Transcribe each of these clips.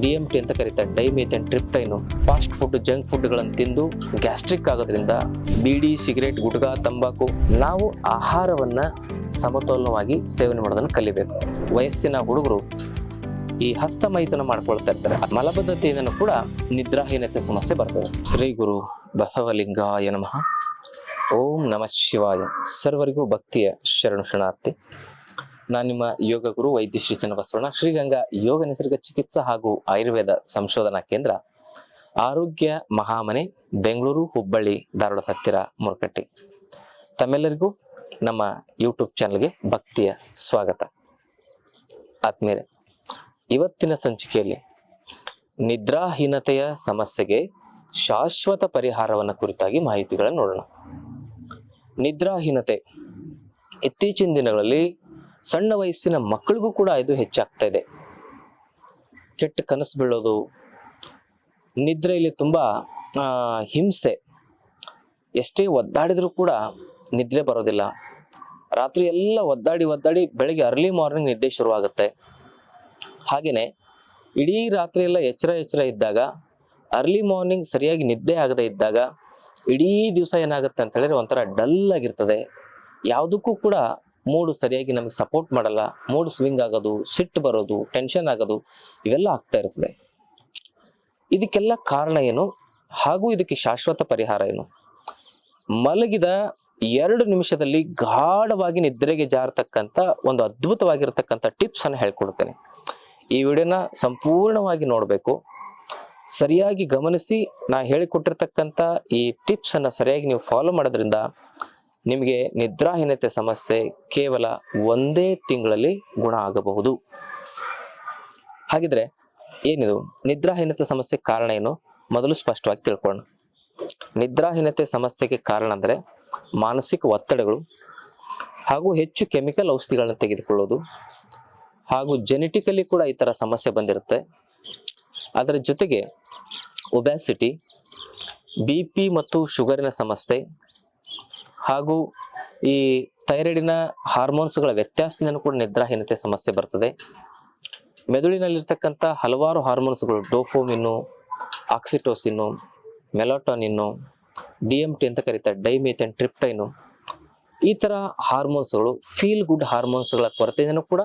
D M T ಅಂತ ಕರೀತಾರೆ. Dimethyl tryptamine fast food junk ಫುಡ್ಗಳನ್ನು ತಿಂದು ಗ್ಯಾಸ್ಟ್ರಿಕ್ ಆಗೋದ್ರಿಂದ ಬೀಡಿ ಸಿಗರೇಟ್ ಗುಟ್ಕಾ, ತಂಬಾಕು ನಾವು ಆಹಾರವನ್ನು ಸಮತೋಲನವಾಗಿ ಸೇವನೆ ಮಾಡೋದನ್ನು ಕಲಿಬೇಕು. ವಯಸ್ಸಿನ ಹುಡುಗರು ಈ ಹಸ್ತಮೈತನ ಮಾಡ್ಕೊಳ್ತಾ ಇರ್ತಾರೆ. ಮಲಬದ್ಧತೆಯಿಂದನೂ ಕೂಡ ನಿದ್ರಾಹೀನತೆ ಸಮಸ್ಯೆ ಬರ್ತದೆ. ಶ್ರೀ ಗುರು ಬಸವಲಿಂಗಾಯ ನಮಃ. ಓಂ ನಮಃ ಶಿವಾಯ. ಸರ್ವರಿಗೂ ಭಕ್ತಿಯ ಶರಣು ಶರಣಾರ್ಥಿ. ನಾನು ನಿಮ್ಮ ಯೋಗ ಗುರು ವೈದ್ಯ ಶ್ರೀ ಚನ್ನಬಸವಣ್ಣ ಶ್ರೀಗಂಗಾ ಯೋಗ ನಿಸರ್ಗ ಚಿಕಿತ್ಸಾ ಹಾಗೂ ಆಯುರ್ವೇದ ಸಂಶೋಧನಾ ಕೇಂದ್ರ, ಆರೋಗ್ಯ ಮಹಾಮನೆ, ಬೆಂಗಳೂರು, ಹುಬ್ಬಳ್ಳಿ, ಧಾರವಾಡ ಹತ್ತಿರ ಮುರಕಟ್ಟಿ. ತಮ್ಮೆಲ್ಲರಿಗೂ ನಮ್ಮ ಯೂಟ್ಯೂಬ್ ಚಾನಲ್ಗೆ ಭಕ್ತಿಯ ಸ್ವಾಗತ. ಆತ್ಮೀಯರೇ, ಇವತ್ತಿನ ಸಂಚಿಕೆಯಲ್ಲಿ ನಿದ್ರಾಹೀನತೆಯ ಸಮಸ್ಯೆಗೆ ಶಾಶ್ವತ ಪರಿಹಾರವನ್ನು ಕುರಿತಾಗಿ ಮಾಹಿತಿಗಳನ್ನು ನೋಡೋಣ. ನಿದ್ರಾಹೀನತೆ ಇತ್ತೀಚಿನ ದಿನಗಳಲ್ಲಿ ಸಣ್ಣ ವಯಸ್ಸಿನ ಮಕ್ಕಳಿಗೂ ಕೂಡ ಇದು ಹೆಚ್ಚಾಗ್ತಾ ಇದೆ ಕೆಟ್ಟ ಕನಸು ಬೀಳೋದು, ನಿದ್ರೆಯಲ್ಲಿ ತುಂಬ ಹಿಂಸೆ, ಎಷ್ಟೇ ಒದ್ದಾಡಿದ್ರೂ ಕೂಡ ನಿದ್ರೆ ಬರೋದಿಲ್ಲ. ರಾತ್ರಿ ಎಲ್ಲ ಒದ್ದಾಡಿ ಒದ್ದಾಡಿ ಬೆಳಿಗ್ಗೆ ಅರ್ಲಿ ಮಾರ್ನಿಂಗ್ ನಿದ್ದೆ ಶುರುವಾಗುತ್ತೆ. ಹಾಗೆಯೇ ಇಡೀ ರಾತ್ರಿ ಎಲ್ಲ ಎಚ್ಚರ ಎಚ್ಚರ ಇದ್ದಾಗ ಅರ್ಲಿ ಮಾರ್ನಿಂಗ್ ಸರಿಯಾಗಿ ನಿದ್ದೆ ಆಗದೆ ಇದ್ದಾಗ, ಇಡೀ ದಿವಸ ಏನಾಗುತ್ತೆ ಅಂತ ಹೇಳಿದ್ರೆ ಒಂಥರ ಡಲ್ ಆಗಿರ್ತದೆ. ಯಾವುದಕ್ಕೂ ಕೂಡ ಮೂಡ್ ಸರಿಯಾಗಿ ನಮಗೆ ಸಪೋರ್ಟ್ ಮಾಡಲ್ಲ, ಮೂಡ್ ಸ್ವಿಂಗ್ ಆಗೋದು ಸಿಟ್ಟು ಬರೋದು ಟೆನ್ಷನ್ ಆಗೋದು, ಇವೆಲ್ಲ ಆಗ್ತಾ ಇರ್ತದೆ. ಇದಕ್ಕೆಲ್ಲ ಕಾರಣ ಏನು? ಹಾಗೂ ಇದಕ್ಕೆ ಶಾಶ್ವತ ಪರಿಹಾರ ಏನು? ಮಲಗಿದ ಎರಡು ನಿಮಿಷದಲ್ಲಿ ಗಾಢವಾಗಿ ನಿದ್ರೆಗೆ ಜಾರತಕ್ಕಂಥ ಒಂದು ಅದ್ಭುತವಾಗಿರ್ತಕ್ಕಂಥ ಟಿಪ್ಸ್ ಅನ್ನು ಹೇಳ್ಕೊಡ್ತೇನೆ. ಈ ವಿಡಿಯೋನ ಸಂಪೂರ್ಣವಾಗಿ ನೋಡಬೇಕು. ಸರಿಯಾಗಿ ಗಮನಿಸಿ, ನಾ ಹೇಳಿಕೊಟ್ಟಿರ್ತಕ್ಕಂಥ ಈ ಟಿಪ್ಸ್ ಅನ್ನ ಸರಿಯಾಗಿ ನೀವು ಫಾಲೋ ಮಾಡೋದ್ರಿಂದ ನಿಮಗೆ ನಿದ್ರಾಹೀನತೆ ಸಮಸ್ಯೆ ಕೇವಲ ಒಂದೇ ತಿಂಗಳಲ್ಲಿ ಗುಣ ಆಗಬಹುದು. ಹಾಗಿದ್ರೆ ಏನಿದು? ನಿದ್ರಾಹೀನತೆ ಸಮಸ್ಯೆ ಕಾರಣ ಏನು? ಮೊದಲು ಸ್ಪಷ್ಟವಾಗಿ ತಿಳ್ಕೊಳ್ಳೋಣ. ನಿದ್ರಾಹೀನತೆ ಸಮಸ್ಯೆಗೆ ಕಾರಣ ಅಂದರೆ ಮಾನಸಿಕ ಒತ್ತಡಗಳು ಹಾಗೂ ಹೆಚ್ಚು ಕೆಮಿಕಲ್ ಔಷಧಿಗಳನ್ನ ತೆಗೆದುಕೊಳ್ಳೋದು ಹಾಗೂ ಜೆನೆಟಿಕಲಿ ಕೂಡ ಈ ಥರ ಸಮಸ್ಯೆ ಬಂದಿರುತ್ತೆ. ಅದರ ಜೊತೆಗೆ ಒಬ್ಯಾಸಿಟಿ, ಬಿ ಪಿ ಮತ್ತು ಶುಗರಿನ ಸಮಸ್ಯೆ ಹಾಗೂ ಈ ಥೈರಾಯ್ಡಿನ ಹಾರ್ಮೋನ್ಸ್ಗಳ ವ್ಯತ್ಯಾಸದಿಂದ ಕೂಡ ನಿದ್ರಾಹೀನತೆ ಸಮಸ್ಯೆ ಬರ್ತದೆ. ಮೆದುಳಿನಲ್ಲಿರ್ತಕ್ಕಂಥ ಹಲವಾರು ಹಾರ್ಮೋನ್ಸ್ಗಳು dopamine oxytocin melatonin D M T ಅಂತ ಕರೀತಾರೆ ಡೈಮೇಥನ್ ಟ್ರಿಪ್ಟೈನು ಈ ಥರ ಹಾರ್ಮೋನ್ಸ್ಗಳು ಫೀಲ್ ಗುಡ್ ಹಾರ್ಮೋನ್ಸ್ಗಳ ಕೊರತೆಯಿಂದ ಕೂಡ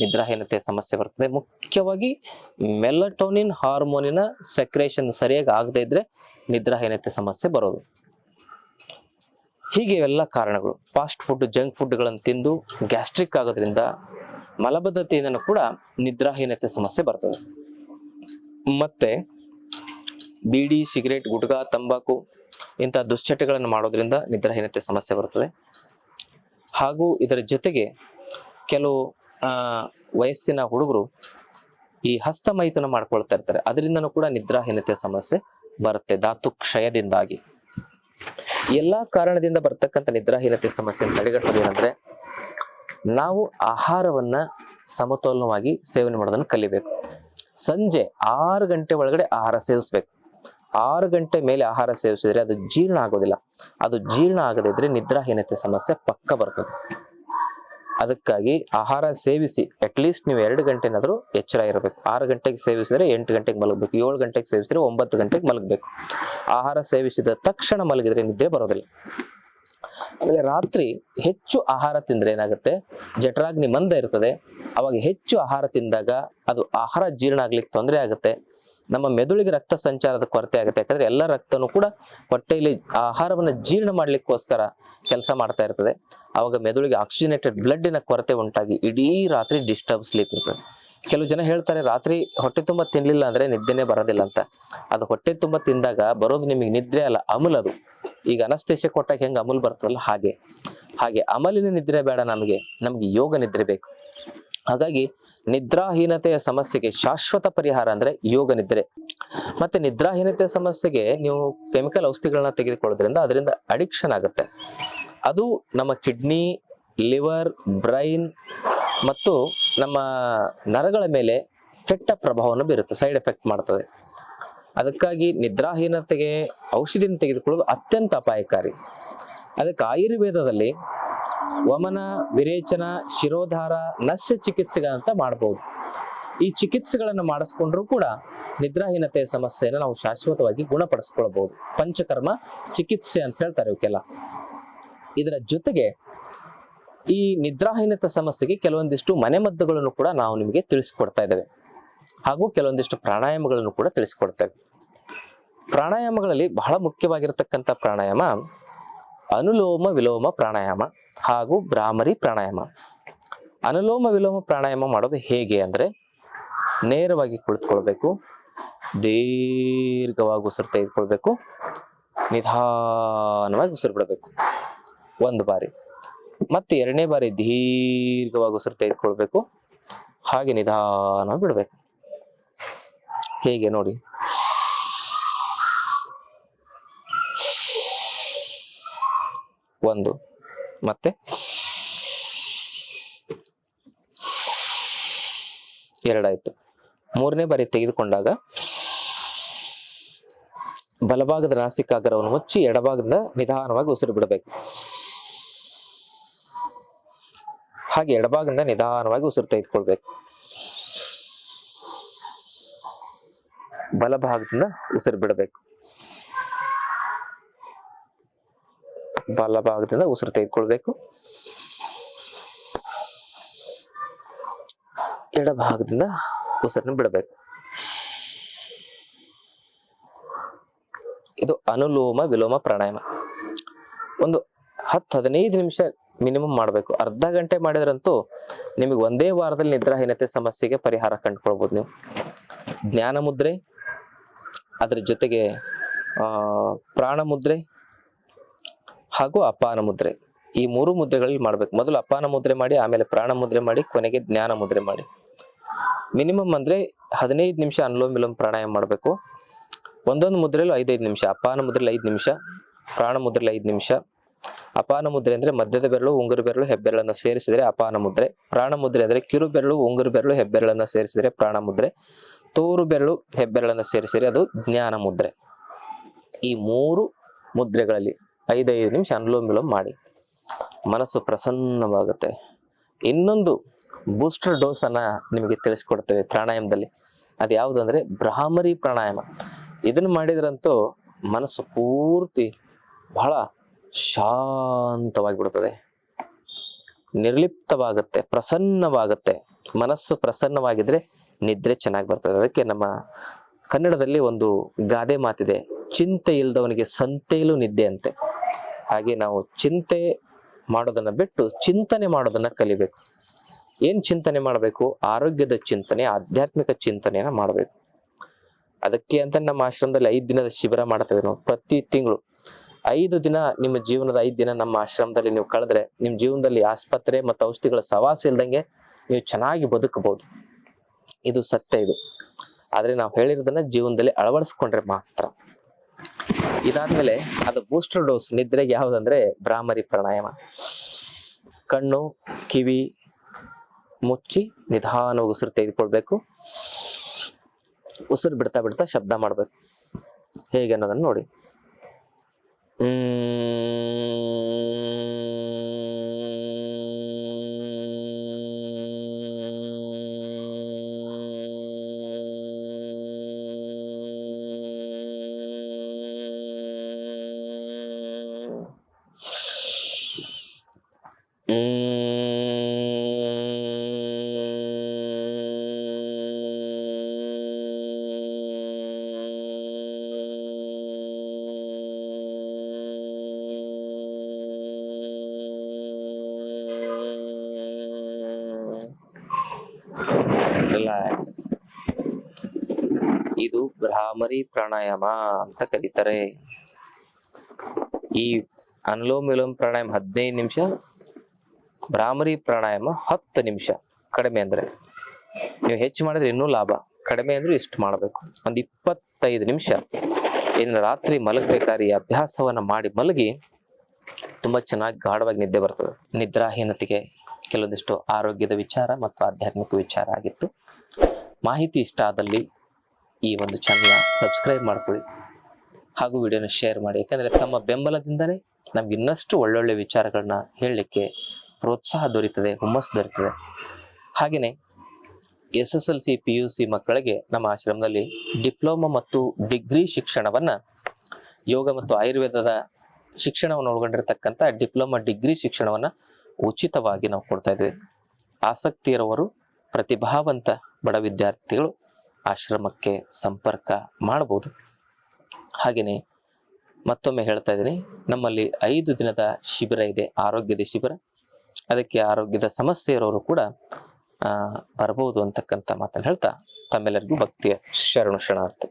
ನಿದ್ರಾಹೀನತೆ ಸಮಸ್ಯೆ ಬರ್ತದೆ. ಮುಖ್ಯವಾಗಿ ಮೆಲಟೋನಿನ್ ಹಾರ್ಮೋನಿನ ಸೆಕ್ರೇಷನ್ ಸರಿಯಾಗಿ ಆಗದೇ ಇದ್ರೆ ನಿದ್ರಾಹೀನತೆ ಸಮಸ್ಯೆ ಬರೋದು. ಹೀಗೆ ಇವೆಲ್ಲ ಕಾರಣಗಳು. ಫಾಸ್ಟ್ ಫುಡ್ ಜಂಕ್ ಫುಡ್ಗಳನ್ನು ತಿಂದು ಗ್ಯಾಸ್ಟ್ರಿಕ್ ಆಗೋದ್ರಿಂದ ಮಲಬದ್ಧತೆಯಿಂದನೂ ಕೂಡ ನಿದ್ರಾಹೀನತೆ ಸಮಸ್ಯೆ ಬರ್ತದೆ. ಮತ್ತೆ ಬೀಡಿ ಸಿಗರೇಟ್ ಗುಟ್ಕಾ, ತಂಬಾಕು ಇಂತಹ ದುಶ್ಚಟಗಳನ್ನು ಮಾಡೋದ್ರಿಂದ ನಿದ್ರಾಹೀನತೆ ಸಮಸ್ಯೆ ಬರ್ತದೆ. ಹಾಗೂ ಇದರ ಜೊತೆಗೆ ಕೆಲವು ವಯಸ್ಸಿನ ಹುಡುಗರು ಈ ಹಸ್ತಮೈಥುನ ಮಾಡ್ಕೊಳ್ತಾ ಇರ್ತಾರೆ. ಅದರಿಂದನೂ ಕೂಡ ನಿದ್ರಾಹೀನತೆ ಸಮಸ್ಯೆ ಬರುತ್ತೆ. ಧಾತು ಕ್ಷಯದಿಂದಾಗಿ ಎಲ್ಲಾ ಕಾರಣದಿಂದ ಬರ್ತಕ್ಕಂಥ ನಿದ್ರಾಹೀನತೆ ಸಮಸ್ಯೆ ತಡೆಗಟ್ಟೋದು ಏನಂದ್ರೆ, ನಾವು ಆಹಾರವನ್ನ ಸಮತೋಲನವಾಗಿ ಸೇವನೆ ಮಾಡೋದನ್ನು ಕಲಿಬೇಕು. ಸಂಜೆ ಆರು ಗಂಟೆ ಒಳಗಡೆ ಆಹಾರ ಸೇವಿಸ್ಬೇಕು. ಆರು ಗಂಟೆ ಮೇಲೆ ಆಹಾರ ಸೇವಿಸಿದ್ರೆ ಅದು ಜೀರ್ಣ ಆಗೋದಿಲ್ಲ. ಅದು ಜೀರ್ಣ ಆಗದಿದ್ರೆ ನಿದ್ರಾಹೀನತೆ ಸಮಸ್ಯೆ ಪಕ್ಕ ಬರ್ತದೆ. ಅದಕ್ಕಾಗಿ ಆಹಾರ ಸೇವಿಸಿ ಅಟ್ಲೀಸ್ಟ್ ನೀವು ಎರಡು ಗಂಟೆನಾದರೂ ಎಚ್ಚರ ಇರಬೇಕು. ಆರು ಗಂಟೆಗೆ ಸೇವಿಸಿದ್ರೆ ಎಂಟು ಗಂಟೆಗೆ ಮಲಗಬೇಕು, ಏಳು ಗಂಟೆಗೆ ಸೇವಿಸಿದ್ರೆ ಒಂಬತ್ತು ಗಂಟೆಗೆ ಮಲಗಬೇಕು. ಆಹಾರ ಸೇವಿಸಿದ ತಕ್ಷಣ ಮಲಗಿದರೆ ನಿದ್ದೆ ಬರೋದಿಲ್ಲ. ಆಮೇಲೆ ರಾತ್ರಿ ಹೆಚ್ಚು ಆಹಾರ ತಿಂದ್ರೆ ಏನಾಗುತ್ತೆ? ಜಠರಾಗ್ನಿ ಮಂದ ಇರ್ತದೆ. ಅವಾಗ ಹೆಚ್ಚು ಆಹಾರ ತಿಂದಾಗ ಅದು ಆಹಾರ ಜೀರ್ಣ ಆಗ್ಲಿಕ್ಕೆ ತೊಂದರೆ ಆಗುತ್ತೆ. ನಮ್ಮ ಮೆದುಳಿಗೆ ರಕ್ತ ಸಂಚಾರದ ಕೊರತೆ ಆಗುತ್ತೆ. ಯಾಕಂದ್ರೆ ಎಲ್ಲ ರಕ್ತನೂ ಕೂಡ ಹೊಟ್ಟೆಯಲ್ಲಿ ಆಹಾರವನ್ನು ಜೀರ್ಣ ಮಾಡ್ಲಿಕ್ಕೋಸ್ಕರ ಕೆಲಸ ಮಾಡ್ತಾ ಇರ್ತದೆ. ಅವಾಗ ಮೆದುಳಿಗೆ ಆಕ್ಸಿಜನೇಟೆಡ್ ಬ್ಲಡ್ಡಿನ ಕೊರತೆ ಉಂಟಾಗಿ ಇಡೀ ರಾತ್ರಿ ಡಿಸ್ಟರ್ಬ್ ಸ್ಲೀಪ್ ಇರ್ತದೆ. ಕೆಲವು ಜನ ಹೇಳ್ತಾರೆ, ರಾತ್ರಿ ಹೊಟ್ಟೆ ತುಂಬ ತಿನ್ಲಿಲ್ಲ ಅಂದ್ರೆ ನಿದ್ದೆನೆ ಬರೋದಿಲ್ಲ ಅಂತ. ಅದು ಹೊಟ್ಟೆ ತುಂಬ ತಿಂದಾಗ ಬರೋದು ನಿಮಗೆ ನಿದ್ರೆ ಅಲ್ಲ, ಅಮುಲ್ ಅದು. ಈಗ ಅನಸ್ತೇಶ ಕೊಟ್ಟಾಗ ಹೆಂಗೆ ಅಮುಲ್ ಬರ್ತದಲ್ಲ, ಹಾಗೆ. ಹಾಗೆ ಅಮಲಿನ ನಿದ್ರೆ ಬೇಡ ನಮಗೆ. ನಮಗೆ ಯೋಗ ನಿದ್ರೆ ಬೇಕು. ಹಾಗಾಗಿ ನಿದ್ರಾಹೀನತೆಯ ಸಮಸ್ಯೆಗೆ ಶಾಶ್ವತ ಪರಿಹಾರ ಅಂದ್ರೆ ಯೋಗ ನಿದ್ರೆ. ಮತ್ತೆ ನಿದ್ರಾಹೀನತೆಯ ಸಮಸ್ಯೆಗೆ ನೀವು ಕೆಮಿಕಲ್ ಔಷಧಿಗಳನ್ನ ತೆಗೆದುಕೊಳ್ಳೋದ್ರಿಂದ ಅದರಿಂದ ಅಡಿಕ್ಷನ್ ಆಗುತ್ತೆ. ಅದು ನಮ್ಮ ಕಿಡ್ನಿ ಲಿವರ್ ಬ್ರೈನ್ ಮತ್ತು ನಮ್ಮ ನರಗಳ ಮೇಲೆ ಕೆಟ್ಟ ಪ್ರಭಾವವನ್ನು ಬೀರುತ್ತೆ ಸೈಡ್ ಎಫೆಕ್ಟ್ ಮಾಡ್ತದೆ. ಅದಕ್ಕಾಗಿ ನಿದ್ರಾಹೀನತೆಗೆ ಔಷಧಿಯನ್ನು ತೆಗೆದುಕೊಳ್ಳೋದು ಅತ್ಯಂತ ಅಪಾಯಕಾರಿ. ಅದಕ್ಕೆ ಆಯುರ್ವೇದದಲ್ಲಿ ವಮನ, ವಿರೇಚನ, ಶಿರೋಧಾರ, ನಶ್ಯ ಚಿಕಿತ್ಸೆಗಳಂತ ಮಾಡಬಹುದು ಈ ಚಿಕಿತ್ಸೆಗಳನ್ನು ಮಾಡಿಸ್ಕೊಂಡ್ರೂ ಕೂಡ ನಿದ್ರಾಹೀನತೆಯ ಸಮಸ್ಯೆಯನ್ನು ನಾವು ಶಾಶ್ವತವಾಗಿ ಗುಣಪಡಿಸ್ಕೊಳ್ಬಹುದು ಪಂಚಕರ್ಮ ಚಿಕಿತ್ಸೆ ಅಂತ ಹೇಳ್ತಾರೆ ಇವಕ್ಕೆಲ್ಲ ಇದರ ಜೊತೆಗೆ ಈ ನಿದ್ರಾಹೀನತೆ ಸಮಸ್ಯೆಗೆ ಕೆಲವೊಂದಿಷ್ಟು ಮನೆಮದ್ದುಗಳನ್ನು ಕೂಡ ನಾವು ನಿಮಗೆ ತಿಳಿಸ್ಕೊಡ್ತಾ ಇದ್ದೇವೆ. ಹಾಗೂ ಕೆಲವೊಂದಿಷ್ಟು ಪ್ರಾಣಾಯಾಮಗಳನ್ನು ಕೂಡ ತಿಳಿಸ್ಕೊಡ್ತೇವೆ. ಪ್ರಾಣಾಯಾಮಗಳಲ್ಲಿ ಬಹಳ ಮುಖ್ಯವಾಗಿರತಕ್ಕಂಥ ಪ್ರಾಣಾಯಾಮ ಅನುಲೋಮ ವಿಲೋಮ ಪ್ರಾಣಾಯಾಮ. ಹಾಗೂ ಭ್ರಾಮರಿ ಪ್ರಾಣಾಯಾಮ. ಅನುಲೋಮ ವಿಲೋಮ ಪ್ರಾಣಾಯಾಮ ಮಾಡೋದು ಹೇಗೆ ಅಂದ್ರೆ ನೇರವಾಗಿ ಕುಳಿತುಕೊಳ್ಬೇಕು, ದೀರ್ಘವಾಗಿ ಉಸಿರು ತೆಗೆದುಕೊಳ್ಬೇಕು, ನಿಧಾನವಾಗಿ ಉಸಿರು ಬಿಡಬೇಕು. ಒಂದು ಬಾರಿ. ಮತ್ತೆ ಎರಡನೇ ಬಾರಿ ದೀರ್ಘವಾಗಿ ಉಸಿರು ತೆಗೆದುಕೊಳ್ಬೇಕು, ಹಾಗೆ ನಿಧಾನವಾಗಿ ಬಿಡಬೇಕು. ಹೇಗೆ ನೋಡಿ. ಒಂದು. ಮತ್ತೆ ಎರಡಾಯ್ತು. ಮೂರನೇ ಬಾರಿ ತೆಗೆದುಕೊಂಡಾಗ ಬಲಭಾಗದ ನಾಸಿಕಾಗ್ರವನ್ನು ಮುಚ್ಚಿ ಎಡಭಾಗದಿಂದ ನಿಧಾನವಾಗಿ ಉಸಿರು ಬಿಡಬೇಕು. ಹಾಗೆ ಎಡಭಾಗದಿಂದ ನಿಧಾನವಾಗಿ ಉಸಿರು ತೆಗೆದುಕೊಳ್ಬೇಕು. ಬಲಭಾಗದಿಂದ ಉಸಿರು ಬಿಡಬೇಕು. ಬಲಭಾಗದಿಂದ ಉಸಿರು ತೆಗೆದುಕೊಳ್ಬೇಕು. ಎಡಭಾಗದಿಂದ ಉಸಿರನ್ನು ಬಿಡಬೇಕು. ಇದು ಅನುಲೋಮ ವಿಲೋಮ ಪ್ರಾಣಾಯಾಮ ಒಂದು ಹತ್ತು ಹದಿನೈದು ನಿಮಿಷ ಮಿನಿಮಮ್ ಮಾಡಬೇಕು. ಅರ್ಧ ಗಂಟೆ ಮಾಡಿದ್ರಂತೂ ನಿಮಗೆ ಒಂದೇ ವಾರದಲ್ಲಿ ನಿದ್ರಾಹೀನತೆ ಸಮಸ್ಯೆಗೆ ಪರಿಹಾರ ಕಂಡುಕೊಳ್ಬೋದು ನೀವು. ಜ್ಞಾನ ಮುದ್ರೆ ಅದ್ರ ಜೊತೆಗೆ ಪ್ರಾಣ ಮುದ್ರೆ ಹಾಗೂ ಅಪಾನ ಮುದ್ರೆ. ಈ ಮೂರು ಮುದ್ರೆಗಳಲ್ಲಿ ಮಾಡ್ಬೇಕು. ಮೊದಲು ಅಪಾನ ಮುದ್ರೆ ಮಾಡಿ, ಆಮೇಲೆ ಪ್ರಾಣ ಮುದ್ರೆ ಮಾಡಿ, ಕೊನೆಗೆ ಜ್ಞಾನ ಮುದ್ರೆ ಮಾಡಿ. ಮಿನಿಮಮ್ ಅಂದ್ರೆ ಹದಿನೈದು ನಿಮಿಷ ಅನುಲೋಮ ವಿಲೋಮ ಪ್ರಾಣಾಯಾಮ ಮಾಡಬೇಕು. ಒಂದೊಂದು ಮುದ್ರೆಯಲ್ಲೂ ಐದೈದು ನಿಮಿಷ. ಅಪಾನ ಮುದ್ರೆಲಿ ಐದು ನಿಮಿಷ, ಪ್ರಾಣ ಮುದ್ರೆಲಿ ಐದು ನಿಮಿಷ. ಅಪಾನ ಮುದ್ರೆ ಅಂದ್ರೆ ಮಧ್ಯದ ಬೆರಳು, ಉಂಗುರು ಬೆರಳು, ಹೆಬ್ಬೆರಳನ್ನ ಸೇರಿಸಿದರೆ ಅಪಾನ ಮುದ್ರೆ. ಪ್ರಾಣ ಮುದ್ರೆ ಅಂದ್ರೆ ಕಿರು ಬೆರಳು, ಉಂಗುರು ಬೆರಳು, ಹೆಬ್ಬೆರಳನ್ನ ಸೇರಿಸಿದರೆ ಪ್ರಾಣ ಮುದ್ರೆ. ತೋರು ಬೆರಳು, ಹೆಬ್ಬೆರಳನ್ನ ಸೇರಿಸಿದರೆ ಅದು ಜ್ಞಾನ ಮುದ್ರೆ. ಈ ಮೂರು ಮುದ್ರೆಗಳಲ್ಲಿ ಐದೈದು ನಿಮಿಷ ಅನುಲೋಮ ವಿಲೋಮ ಮಾಡಿ. ಮನಸ್ಸು ಪ್ರಸನ್ನವಾಗುತ್ತೆ. ಇನ್ನೊಂದು ಬೂಸ್ಟರ್ ಡೋಸನ್ನು ನಿಮಗೆ ತಿಳಿಸ್ಕೊಡ್ತೇವೆ ಪ್ರಾಣಾಯಾಮದಲ್ಲಿ. ಅದು ಯಾವುದಂದ್ರೆ ಬ್ರಾಹ್ಮರಿ ಪ್ರಾಣಾಯಾಮ. ಇದನ್ನು ಮಾಡಿದ್ರಂತೂ ಮನಸ್ಸು ಪೂರ್ತಿ ಬಹಳ ಶಾಂತವಾಗಿ ಬಿಡುತ್ತದೆ ನಿರ್ಲಿಪ್ತವಾಗುತ್ತೆ, ಪ್ರಸನ್ನವಾಗುತ್ತೆ. ಮನಸ್ಸು ಪ್ರಸನ್ನವಾಗಿದ್ರೆ ನಿದ್ರೆ ಚೆನ್ನಾಗಿ ಬರ್ತದೆ. ಅದಕ್ಕೆ ನಮ್ಮ ಕನ್ನಡದಲ್ಲಿ ಒಂದು ಗಾದೆ ಮಾತಿದೆ. ಚಿಂತೆ ಇಲ್ದವನಿಗೆ ಸಂತೆಯಲ್ಲೂ ನಿದ್ದೆ ಅಂತೆ ಹಾಗೆ ನಾವು ಚಿಂತೆ ಮಾಡೋದನ್ನ ಬಿಟ್ಟು ಚಿಂತನೆ ಮಾಡೋದನ್ನ ಕಲಿಬೇಕು. ಏನ್ ಚಿಂತನೆ ಮಾಡಬೇಕು? ಆರೋಗ್ಯದ ಚಿಂತನೆ, ಆಧ್ಯಾತ್ಮಿಕ ಚಿಂತನೆಯನ್ನ ಮಾಡಬೇಕು. ಅದಕ್ಕೆ ಅಂತ ನಮ್ಮ ಆಶ್ರಮದಲ್ಲಿ ಐದು ದಿನದ ಶಿಬಿರ ಮಾಡ್ತೇವೆ ನಾವು ಪ್ರತಿ ತಿಂಗಳು. ಐದು ದಿನ ನಿಮ್ಮ ಜೀವನದ ಐದು ದಿನ ನಮ್ಮ ಆಶ್ರಮದಲ್ಲಿ ನೀವು ಕಳೆದ್ರೆ ನಿಮ್ಮ ಜೀವನದಲ್ಲಿ ಆಸ್ಪತ್ರೆ ಮತ್ತು ಔಷಧಿಗಳ ಸವಾಸ ಇಲ್ದಂಗೆ ನೀವು ಚೆನ್ನಾಗಿ ಬದುಕಬಹುದು. ಇದು ಸತ್ಯ ಇದು. ಆದರೆ ನಾವು ಹೇಳಿರೋದನ್ನ ಜೀವನದಲ್ಲಿ ಅಳವಡಿಸ್ಕೊಂಡ್ರೆ ಮಾತ್ರ. ಇದಾದ್ಮೇಲೆ ಅದು ಬೂಸ್ಟರ್ ಡೋಸ್ ನಿದ್ರೆಗೆ ಯಾವ್ದಂದ್ರೆ ಭ್ರಾಮರಿ ಪ್ರಾಣಾಯಾಮ. ಕಣ್ಣು, ಕಿವಿ ಮುಚ್ಚಿ ನಿಧಾನವಾಗಿ ಉಸಿರು ತೆಗೆದುಕೊಳ್ಬೇಕು. ಉಸಿರು ಬಿಡ್ತಾ ಬಿಡ್ತಾ ಶಬ್ದ ಮಾಡ್ಬೇಕು. ಹೇಗೆ ಅನ್ನೋದನ್ನ ನೋಡಿ. ರಿಲ್ಯಾಕ್ಸ್ ಇದು ಭ್ರಾಮರಿ ಪ್ರಾಣಾಯಾಮ ಅಂತ ಕರೀತಾರೆ. ಈ ಅನುಲೋಮ ವಿಲೋಮ ಪ್ರಾಣಾಯಾಮ ಹದಿನೈದು ನಿಮಿಷ ಭ್ರಾಮರಿ ಪ್ರಾಣಾಯಾಮ ಹತ್ತು ನಿಮಿಷ ಕಡಿಮೆ ಅಂದ್ರೆ. ನೀವು ಹೆಚ್ಚು ಮಾಡಿದ್ರೆ ಇನ್ನೂ ಲಾಭ. ಕಡಿಮೆ ಅಂದ್ರೆ ಇಷ್ಟು ಮಾಡಬೇಕು. ಒಂದು ಇಪ್ಪತ್ತೈದು ನಿಮಿಷ. ಇನ್ನು ರಾತ್ರಿ ಮಲಗಬೇಕಾದ್ರೆ ಅಭ್ಯಾಸವನ್ನು ಮಾಡಿ ಮಲಗಿ ತುಂಬಾ ಚೆನ್ನಾಗಿ ಗಾಢವಾಗಿ ನಿದ್ದೆ ಬರ್ತದೆ. ನಿದ್ರಾಹೀನತೆಗೆ ಕೆಲವೊಂದಿಷ್ಟು ಆರೋಗ್ಯದ ವಿಚಾರ ಮತ್ತು ಆಧ್ಯಾತ್ಮಿಕ ವಿಚಾರ ಆಗಿತ್ತು. ಮಾಹಿತಿ ಇಷ್ಟ ಆದಲ್ಲಿ ಈ ಒಂದು ಚಾನಲ್ನ ಸಬ್ಸ್ಕ್ರೈಬ್ ಮಾಡ್ಕೊಳ್ಳಿ. ಹಾಗೂ ವಿಡಿಯೋನ ಶೇರ್ ಮಾಡಿ. ಯಾಕಂದರೆ ತಮ್ಮ ಬೆಂಬಲದಿಂದಲೇ ನಮ್ಗೆ ಇನ್ನಷ್ಟು ಒಳ್ಳೊಳ್ಳೆ ವಿಚಾರಗಳನ್ನ ಹೇಳಲಿಕ್ಕೆ ಪ್ರೋತ್ಸಾಹ ದೊರೀತದೆ, ಹುಮ್ಮಸ್ಸು ದೊರೀತದೆ. ಹಾಗೆಯೇ S S L C, P U C ಮಕ್ಕಳಿಗೆ ನಮ್ಮ ಆಶ್ರಮದಲ್ಲಿ ಡಿಪ್ಲೊಮಾ ಮತ್ತು ಡಿಗ್ರಿ ಶಿಕ್ಷಣವನ್ನು ಯೋಗ ಮತ್ತು ಆಯುರ್ವೇದದ ಶಿಕ್ಷಣವನ್ನು ಒಳಗೊಂಡಿರತಕ್ಕಂಥ ಡಿಪ್ಲೊಮಾ, ಡಿಗ್ರಿ ಶಿಕ್ಷಣವನ್ನು ಉಚಿತವಾಗಿ ನಾವು ಕೊಡ್ತಾ ಇದ್ದೇವೆ. ಆಸಕ್ತಿ ಇರುವವರು ಪ್ರತಿಭಾವಂತ ಬಡ ವಿದ್ಯಾರ್ಥಿಗಳು ಆಶ್ರಮಕ್ಕೆ ಸಂಪರ್ಕ ಮಾಡಬಹುದು. ಹಾಗೆಯೇ ಮತ್ತೊಮ್ಮೆ ಹೇಳ್ತಾ ಇದ್ದೀನಿ, ನಮ್ಮಲ್ಲಿ ಐದು ದಿನದ ಶಿಬಿರ ಇದೆ, ಆರೋಗ್ಯದ ಶಿಬಿರ. ಅದಕ್ಕೆ ಆರೋಗ್ಯದ ಸಮಸ್ಯೆ ಇರೋರು ಕೂಡ ಆ, ಬರ್ಬೋದು ಅಂತಕ್ಕಂಥ ಮಾತನ್ನು ಹೇಳ್ತಾ ತಮ್ಮೆಲ್ಲರಿಗೂ ಭಕ್ತಿಯ ಶರಣು ಶರಣಾರ್ಥಿ.